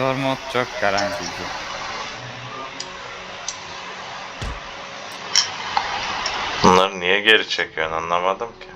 Zor mod çok garantici. Bunları niye geri çekiyorsun anlamadım ki.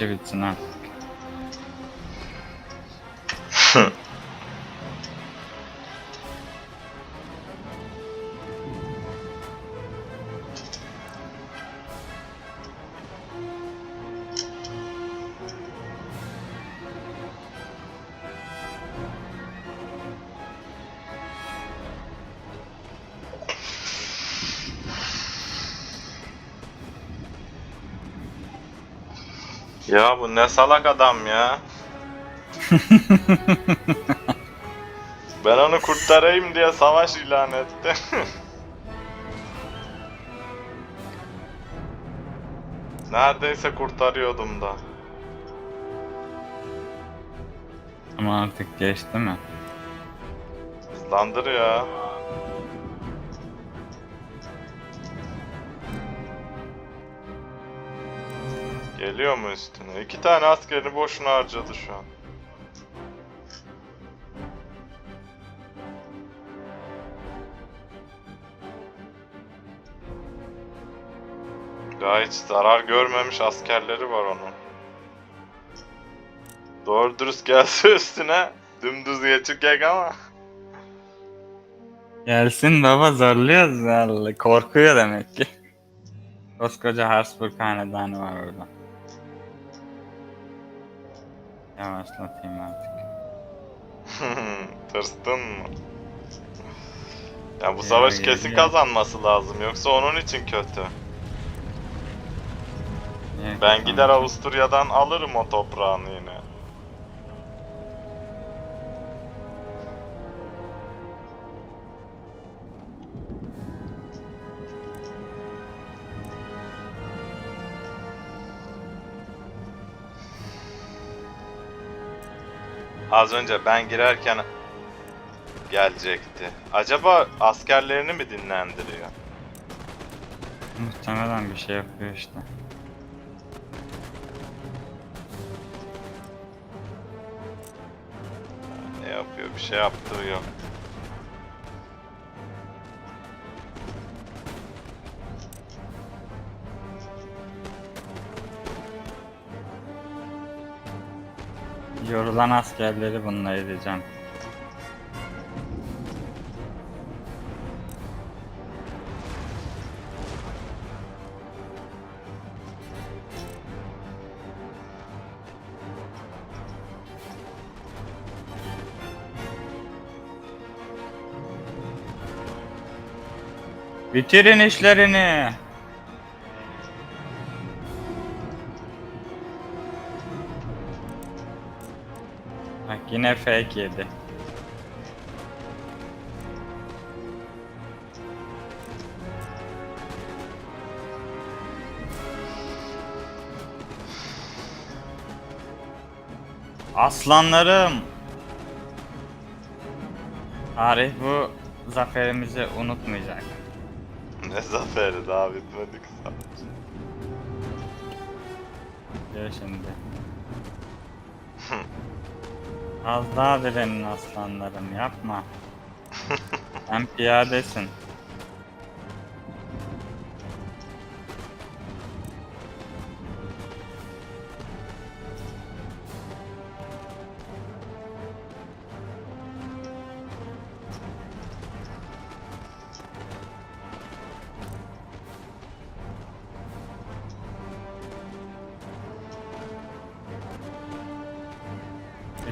这辈子呢。Ya bu ne salak adam ya. ben onu kurtarayım diye savaş ilan etti. Neredeyse kurtarıyordum da. Ama artık geçti mi? Hızlandır ya. Geliyor mu üstüne? İki tane askerini boşuna harcadı şu an. Daha hiç zarar görmemiş askerleri var onun. Doğru dürüst gelse üstüne dümdüz geçecek ama. Gelsin baba zorluyoruz vallahi. Korkuyor demek ki. Koskoca Habsburg hanedanı var orada. Yavaşlatayım artık. Tırstın mı? Ya bu savaş ya, kesin ya. kazanması lazım yoksa onun için kötü. Niye Ben gider? Avusturya'dan alırım o toprağını yine. Az önce ben girerken gelecekti. Acaba askerlerini mi dinlendiriyor? Muhtemelen bir şey yapıyor işte. Ne yapıyor? Bir şey yaptığı yok. Yorulan askerleri bununla edeceğim. Bitirin işlerini. Yine fake yedi. Aslanlarım. Tarih bu zaferimizi unutmayacak. Ne zaferi daha bitmedi ki sadece. Gel şimdi. Az daha direnin aslanlarım yapma. Sen piyadesin.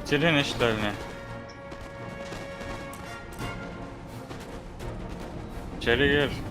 Bitirin işlerini. İçeri gir.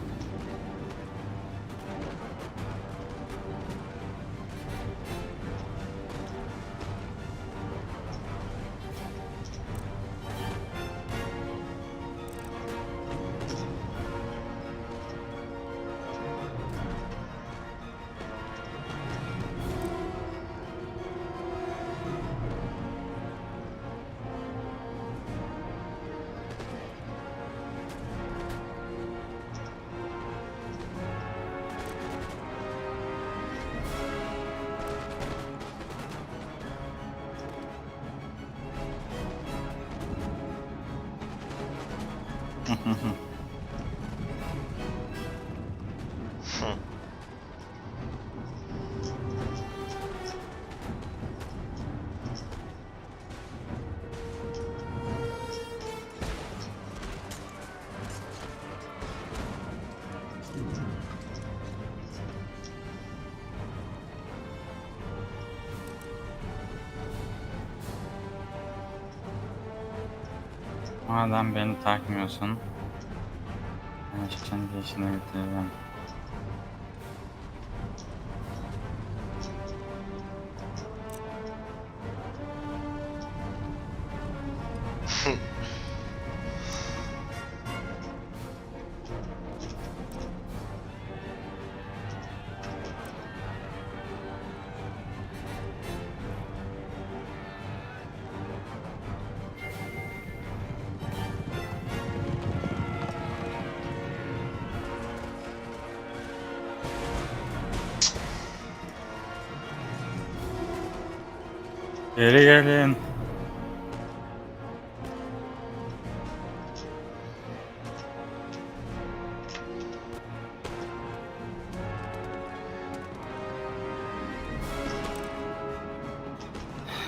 Madem beni takmıyorsun. Ben kendi işini bitireceğim.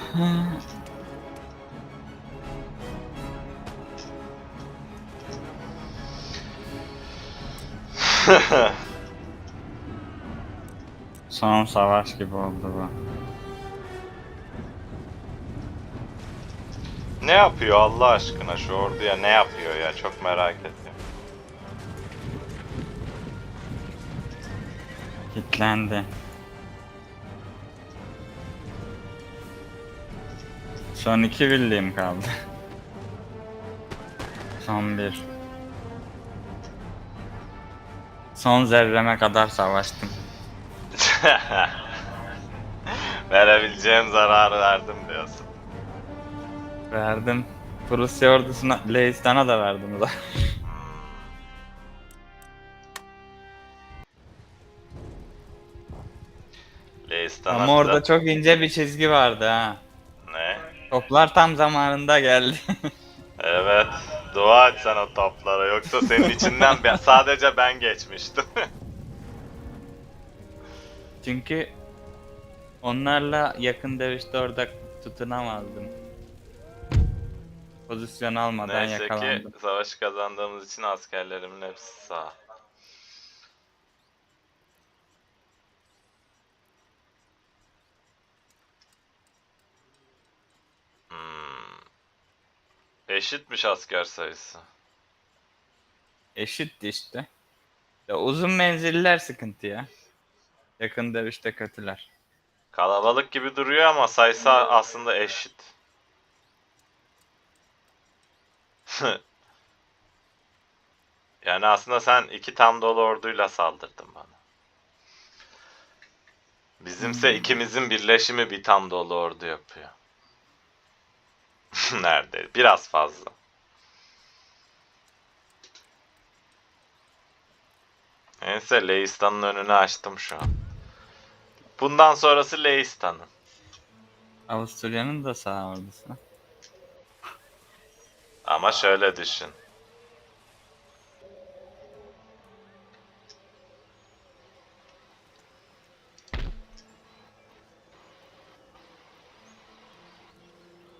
Son savaş gibi oldu bu. Ne yapıyor Allah aşkına şu orduya ne yapıyor ya çok merak ediyorum. Kitlendi. Son iki birliğim kaldı. Son bir. Son zerreme kadar savaştım. Verebileceğim zararı verdim diyorsun. Verdim. Prusya ordusuna, Leistan'a da verdim da. Leistan'a Ama orada bize- çok ince bir çizgi vardı ha. Toplar tam zamanında geldi. Evet. Dua et sen o toplara yoksa senin içinden ben, sadece ben geçmiştim. Çünkü onlarla yakın dövüşte orada tutunamazdım. Pozisyon almadan Neyse ki yakalandım. savaşı kazandığımız için askerlerimin hepsi sağ. Eşitmiş asker sayısı. Eşitti işte. Ya uzun menziller sıkıntı ya. Yakın dövüşte kötüler. Kalabalık gibi duruyor ama sayısı aslında eşit. yani aslında sen iki tam dolu orduyla saldırdın bana. Bizimse ikimizin birleşimi bir tam dolu ordu yapıyor. Nerede? Biraz fazla. Neyse Leistan'ın önünü açtım şu an. Bundan sonrası Leistan'ın. Avusturya'nın da sağ ordusu. Ama şöyle düşün.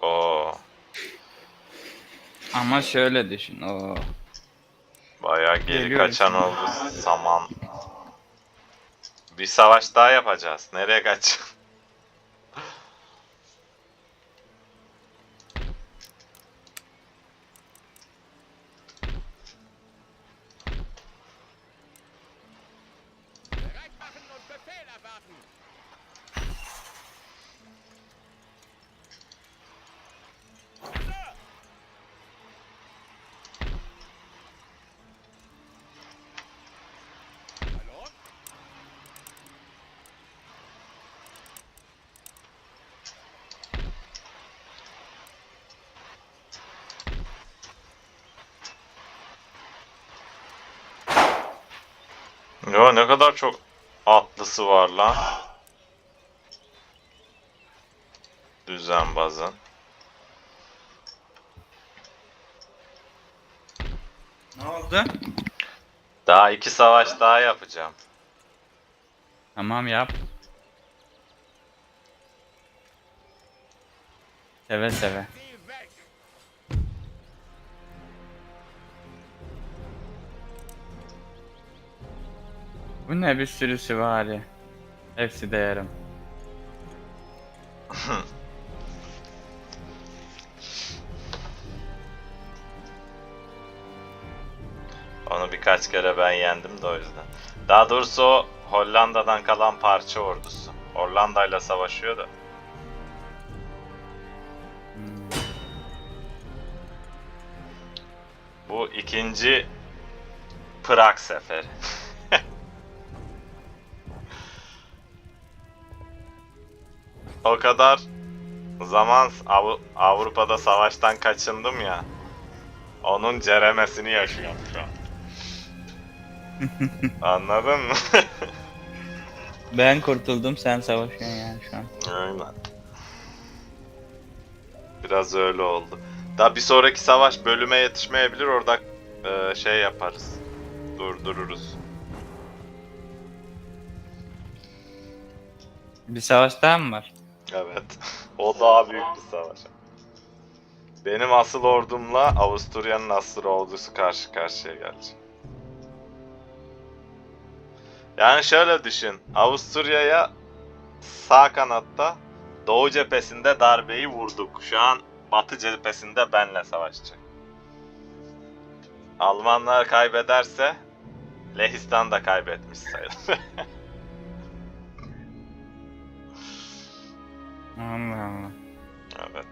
Oo, Ama şöyle düşün. Oo. bayağı geri Geliyorum kaçan oldu saman. Bir savaş daha yapacağız. Nereye kaç? Ya ne kadar çok atlısı var lan. Düzenbazın. Ne oldu? Daha iki savaş daha yapacağım. Tamam yap. Seve seve. Bu ne bir sürü süvari. Hepsi de yarım. Onu birkaç kere ben yendim de o yüzden. Daha doğrusu o Hollanda'dan kalan parça ordusu. Hollanda'yla savaşıyor da. Hmm. Bu ikinci Prag seferi. o kadar zaman Av- Avrupa'da savaştan kaçındım ya. Onun ceremesini yaşıyorum şu an. Anladın mı? Ben kurtuldum sen savaşıyorsun yani şu an. Aynen. Biraz öyle oldu. Daha bir sonraki savaş bölüme yetişmeyebilir. Orada e, şey yaparız. Durdururuz. Bir savaş daha mı var? Evet. o daha büyük bir savaş. Benim asıl ordumla Avusturya'nın asıl ordusu karşı karşıya gelecek. Yani şöyle düşün. Avusturya'ya sağ kanatta Doğu cephesinde darbeyi vurduk. Şu an Batı cephesinde benle savaşacak. Almanlar kaybederse Lehistan da kaybetmiş sayılır. Allah Allah. evet.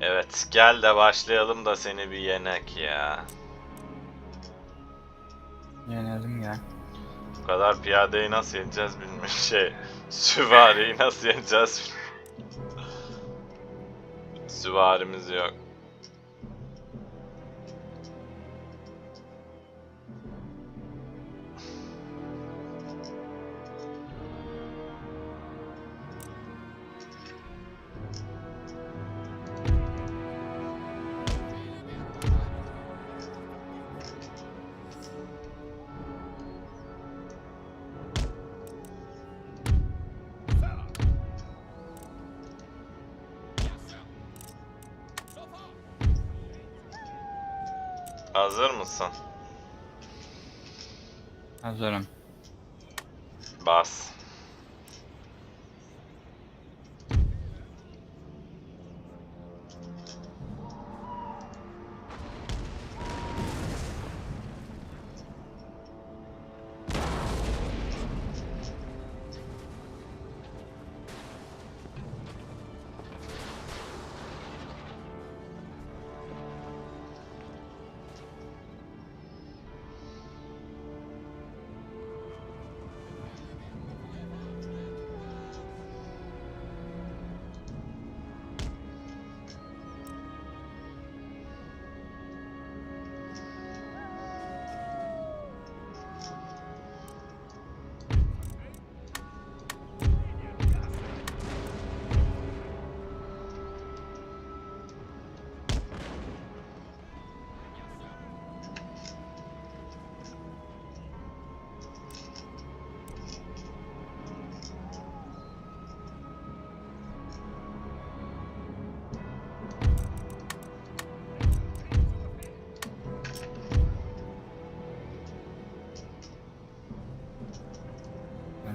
Evet, gel de başlayalım da seni bir yenek ya. Yenelim ya. Bu kadar piyadeyi nasıl yeneceğiz bilmiyorum. Şey, süvariyi nasıl yeneceğiz. Süvarimiz yok. Hazır mısın? Hazırım. Bas.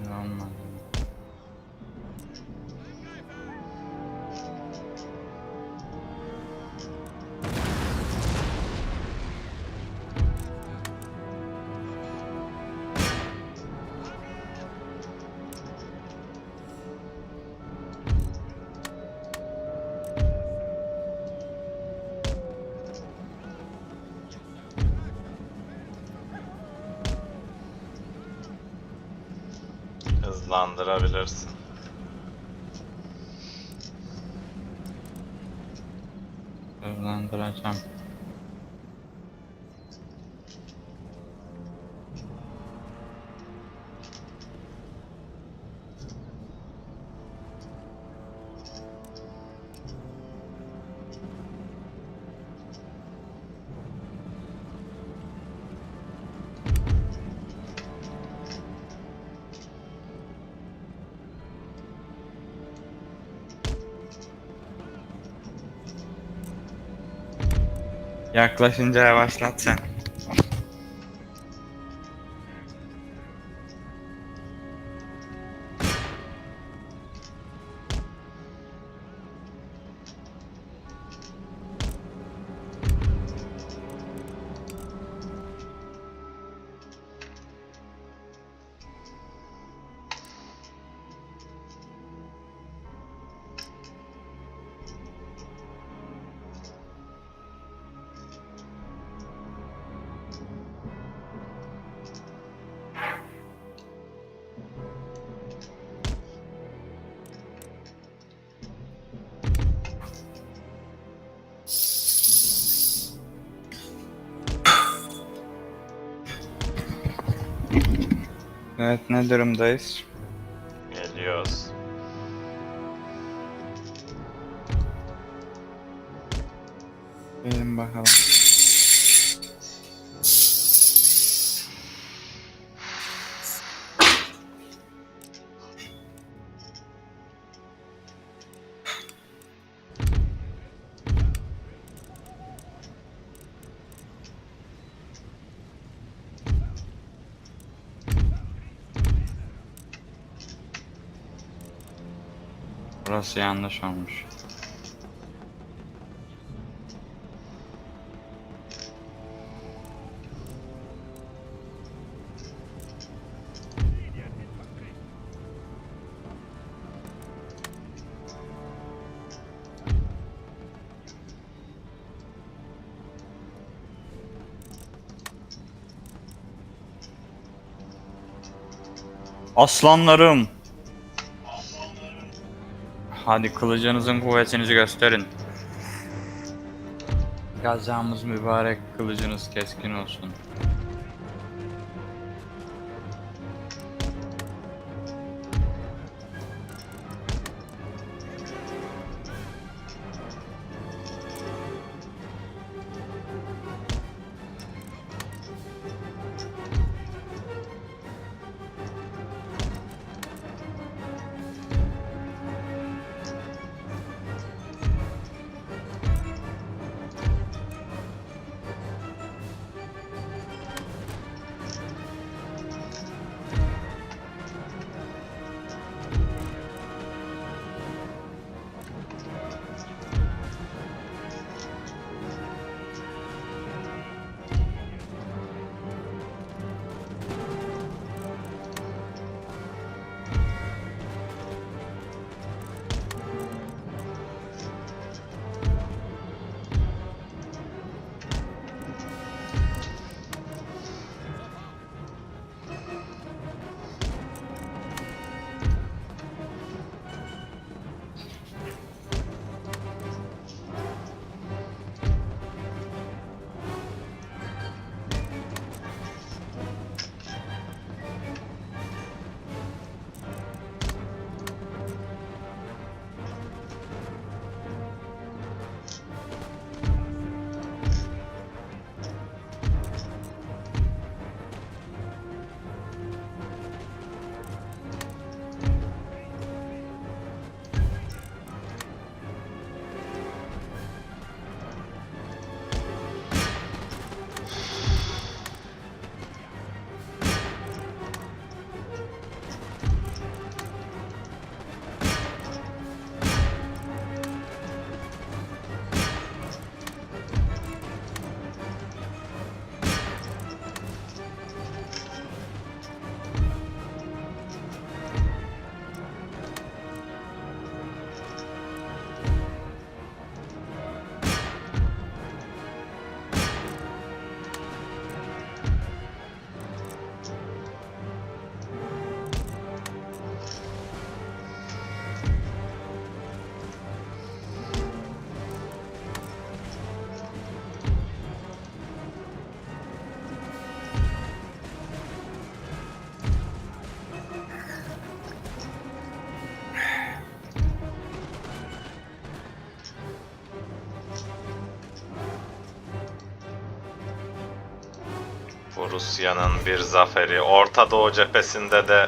Ben Hızlandırabilirsin. Hızlandıracağım. Yaklaşınca yavaşlat sen. Evet ne durumdayız? Burası yanlış olmuş. Aslanlarım. Hadi kılıcınızın kuvvetinizi gösterin. Gazamız mübarek kılıcınız keskin olsun. Rusya'nın bir zaferi. Orta Doğu cephesinde de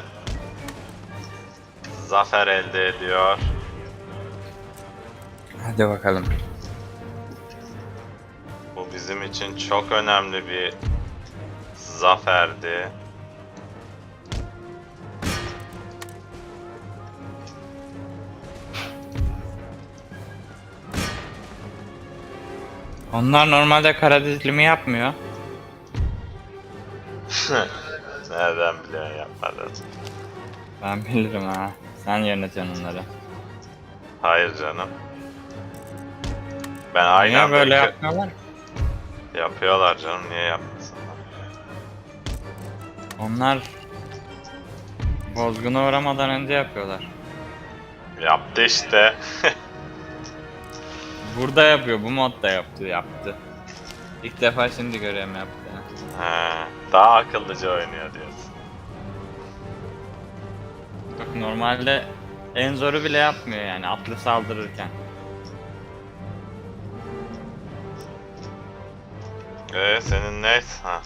zafer elde ediyor. Hadi bakalım. Bu bizim için çok önemli bir zaferdi. Onlar normalde kara dizilimi yapmıyor. Nereden biliyorsun yapmadın? Ben bilirim ha. Sen yönetiyorsun onları. Hayır canım. Ben aynen Niye böyle belki- yapmıyorlar? yapıyorlar canım niye yapmasınlar? Onlar bozguna uğramadan önce yapıyorlar. Yaptı işte. Burada yapıyor, bu modda yaptı, yaptı. İlk defa şimdi görüyorum yaptı. He, daha akıllıca oynuyor diyorsun. Bak normalde en zoru bile yapmıyor yani atlı saldırırken. Ee senin ne? Ha.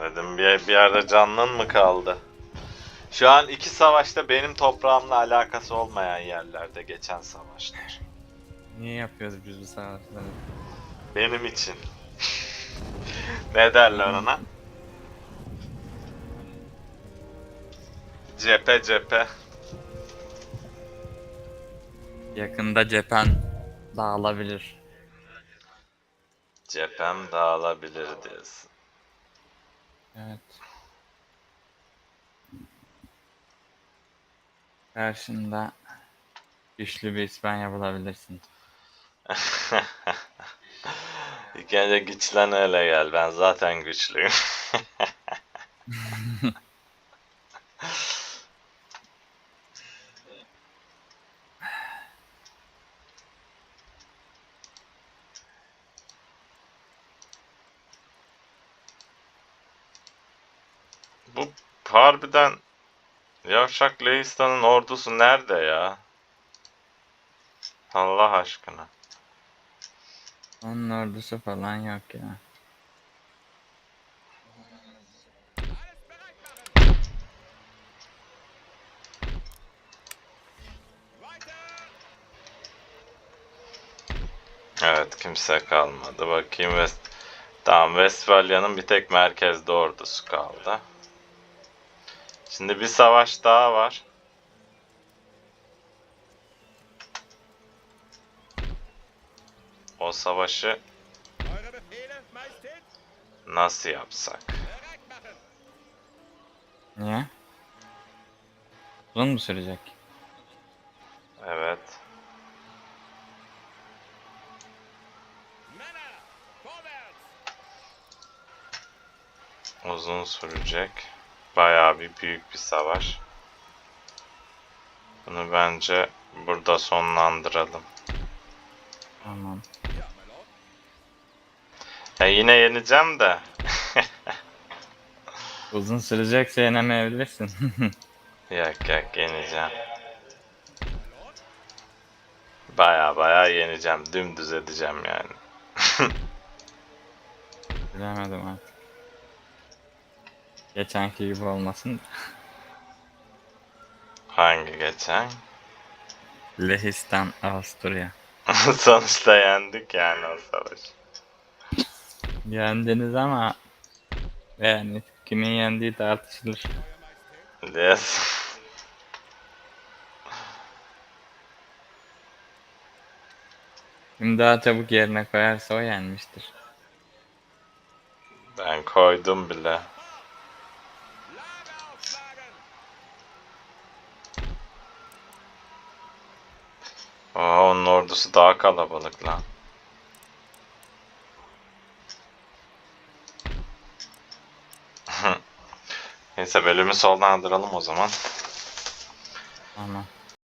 Dedim bir, bir yerde canlın mı kaldı? Şu an iki savaşta benim toprağımla alakası olmayan yerlerde geçen savaşlar. Niye yapıyoruz biz bu savaşları? Benim için. ne derler ona? Cephe cephe. Yakında cephen dağılabilir. Cephem dağılabilir diyorsun. Evet. Karşında güçlü bir İspanya bulabilirsin. İlk önce güçlen öyle gel. Ben zaten güçlüyüm. Bu harbiden Yavşak Leistan'ın ordusu nerede ya? Allah aşkına. Onun ordusu falan yok ya. Evet kimse kalmadı. Bakayım West... Tamam Westfalya'nın bir tek merkezde ordusu kaldı. Şimdi bir savaş daha var. O savaşı nasıl yapsak? Niye? Uzun mu sürecek? Evet. Uzun sürecek. Bayağı bir büyük bir savaş. Bunu bence burada sonlandıralım. Tamam. Ya yine yeneceğim de. Uzun sürecekse yenemeyebilirsin. Yok yok yeneceğim. Baya baya yeneceğim. Dümdüz edeceğim yani. Bilemedim artık. Geçenki gibi olmasın. Hangi geçen? Lehistan, Avusturya. Sonuçta yendik yani o savaş. Yendiniz ama yani kimin yendiği tartışılır. Yes. Kim daha çabuk yerine koyarsa o yenmiştir. Ben koydum bile. Aa, onun ordusu daha kalabalık lan. Neyse bölümü sonlandıralım o zaman. Ama